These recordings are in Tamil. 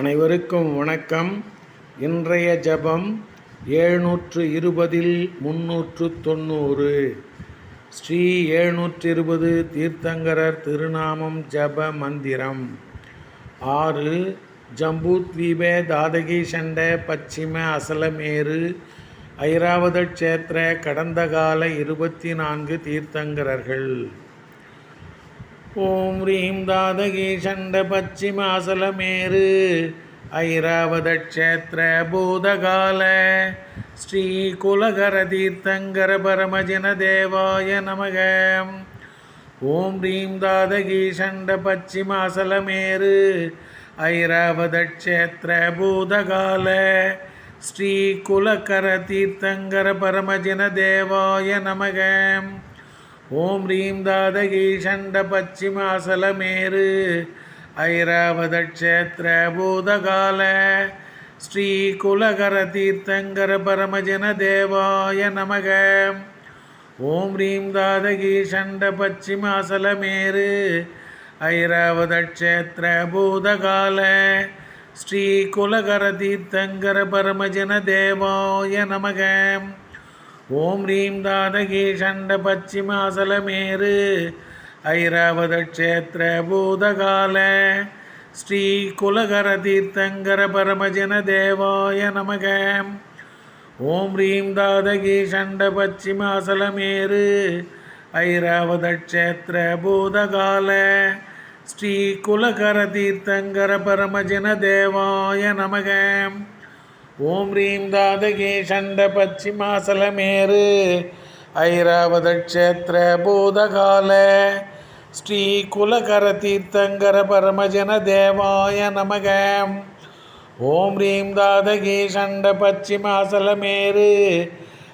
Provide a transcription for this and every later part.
அனைவருக்கும் வணக்கம். இன்றைய ஜபம் ஏழ்நூற்று இருபதில் முன்னூற்று தொண்ணூறு ஸ்ரீ ஏழ்நூற்று இருபது தீர்த்தங்கரர் திருநாமம் ஜப மந்திரம். ஆறு ஜம்பூத்வீபே தாதகி சண்ட பச்சிம அசலமேரு ஐராவத க்ஷேத்திர கடந்த கால இருபத்தி நான்கு தீர்த்தங்கரர்கள். ஓம் ரீம் தாதகி சண்ட பச்சிமாசலமேரு ஐராவத பூதகால. ஸ்ரீ குலகர தீர்த்தங்கர பரமஜன தேவாய நமக. ஓம் ரீம் தாதகி சண்ட பச்சிமாசலமேரு ஐராவத பூதகால. ஸ்ரீ குலகர தீர்த்தங்கர பரமஜன தேவாய நமகம் ஓம் ரீம் தாதகி சண்ட பச்சிமாசலமேரு ஐராவத க்ஷேத்திர பூதகால ஸ்ரீ குலகர தீர்த்தங்கர பரமஜன தேவாய நமக. ஓம் ரீம் தாதகி சண்ட பச்சிமாசலமேரு ஐராவத க்ஷேத்திர பூதகால ஸ்ரீ குலகர தீர்த்தங்கர பரமஜன தேவாய நமகம் ஓம் ரீம் தாதகி சண்ட பச்சிமாசலமேரு ஐராவத க்ஷேத்திர பூதகால. ஸ்ரீ குலகர தீர்த்தங்கர பரமஜன தேவாய நமக. ஓம் ரீம் தாதகி சண்ட பச்சிமாசலமேரு ஐராவத க்ஷேத்திர பூதகால. ஸ்ரீ குலகர தீர்த்தங்கர பரமஜன தேவாய நமகம் ஓம் ரீம் தாதகே சண்ட பச்சிமாசலமேரு ஐராவத க்ஷேத்திர பூதகால ஸ்ரீ குலகர தீர்த்தங்கர பரமஜன தேவாய நமக. ஓம் ரீம் தாதகே சண்ட பச்சிமாசலமேரு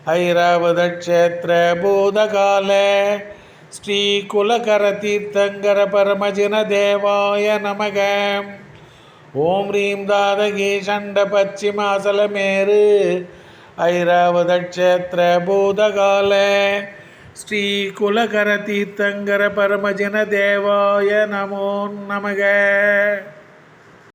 ஐராவத க்ஷேத்திர பூதகால ஸ்ரீ குலகர தீர்த்தங்கர பரமஜன தேவாய நமகம் ஓம் ரீம் தாதகி சண்ட பச்சிமாசலமேரு ஐராவதக்ஷேத்திர பூதகால. ஸ்ரீ குலகர தீர்த்தங்கர பரமஜன தேவாய நமோ நமக.